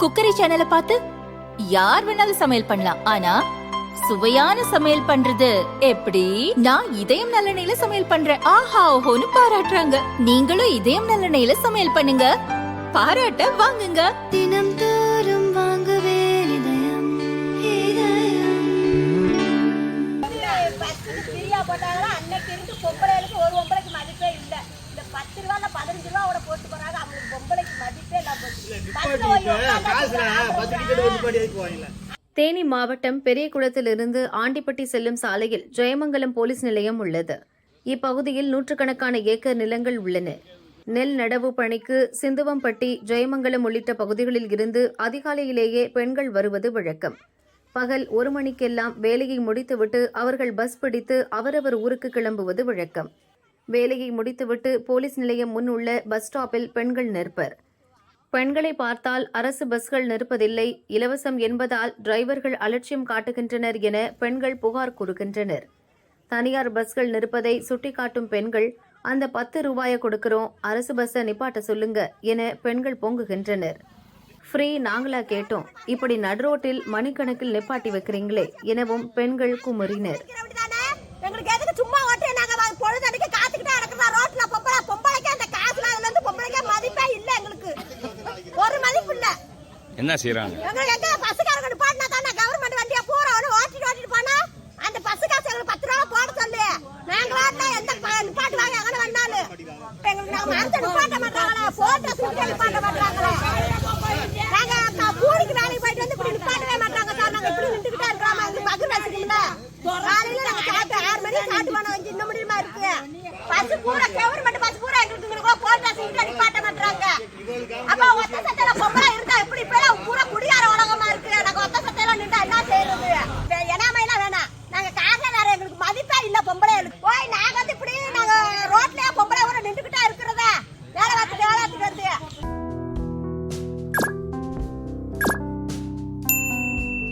Cookery சேனலை பார்த்து யார் வேணாலும் சமையல் பண்ணலாம். ஆனா சுவையான சமையல் பண்றது எப்படி? நான் இதயம் நல்லெண்ணெயில சமையல் பண்றேன். ஆஹா ஓஹோன்னு பாராட்டுறாங்க. நீங்களும் இதயம் நல்லெண்ணெயில சமையல் பண்ணுங்க. பாராட்ட வாங்குங்க. தினம் தோறும் வாங்குவே இதயம் இதயம். ஃப்ரீயா போட்டாங்களா அன்னைக்கு இருந்து பொம்பளைகளுக்கு ஒரு பொம்பளைக்கு மதிப்பே இல்ல இந்த பத்து ரூபால பதினஞ்சு ரூபா கூட போட்டு போறாங்க. அவங்களுக்கு பொம்பளைக்கு மதிப்பே இல்லாம போச்சு. பஸ்ல போய் உட்கார்ந்தா தேனி மாவட்டம் பெரியகுளத்திலிருந்து ஆண்டிப்பட்டி செல்லும் சாலையில் ஜெயமங்கலம் போலீஸ் நிலையம் உள்ளது. இப்பகுதியில் நூற்றுக்கணக்கான ஏக்கர் நிலங்கள் உள்ளன. நெல் நடவு பணிக்கு சிந்துவம்பட்டி ஜெயமங்கலம் உள்ளிட்ட பகுதிகளில் இருந்து அதிகாலையிலேயே பெண்கள் வருவது வழக்கம். பகல் ஒரு மணிக்கெல்லாம் வேலையை முடித்துவிட்டு அவர்கள் பஸ் பிடித்து அவரவர் ஊருக்கு கிளம்புவது வழக்கம். வேலையை முடித்துவிட்டு போலீஸ் நிலையம் முன் உள்ள பஸ் ஸ்டாப்பில் பெண்கள் நிற்பர் பெண்களை பார்த்தால் அரசு பஸ்கள் நிற்பதில்லை. இலவசம் என்பதால் டிரைவர்கள் அலட்சியம் காட்டுகின்றனர் என பெண்கள் புகார் கூறுகின்றனர். தனியார் பஸ்கள் நிற்பதை சுட்டிக்காட்டும் பெண்கள் அந்த பத்து ரூபாயை கொடுக்கிறோம் அரசு பஸ்ஸை நிப்பாட்ட சொல்லுங்க என பெண்கள் பொங்குகின்றனர். ஃப்ரீ நாங்களா கேட்டோம். இப்படி நடுரோட்டில் மணிக்கணக்கில் நிப்பாட்டி வைக்கிறீங்களே எனவும் பெண்கள் குமுறினர். என்ன செய்யறாங்க எங்களுக்கு எங்க பஸ்ஸுக்காரங்க நிப்பாட்டினா தானே கவர்மெண்ட் வண்டியை பூரா ஓட்டிட்டு ஓட்டிட்டு போனா அந்த பஸ் காசு எங்களுக்கு பத்து ரூபா போட சொல்லு. நாங்க ஓட்டினா எந்த ப- நிப்பாட்டுவாங்க எங்க வந்தாலும் எங்களுக்கு நாங்க மனசை நிப்பாட்ட மாட்டாங்களே? போட்டோ சுற்றி நிப்பாட்ட மாட்டாங்களே? நாங்க கூலிக்கு வேலைக்கு போயிட்டு வந்து இப்படி நிப்பாட்டவே மாட்டாங்க சார். நாங்க இப்படி நின்றுக்கிட்டே இருக்கிறோம்? அது வச்சுக்கல காலையில நாங்க சாப்பிட்டு ஆறு மணி சாப்பிட்டு போனோம். இன்னும் முடியுமா இருக்கு? பஸ் பூரா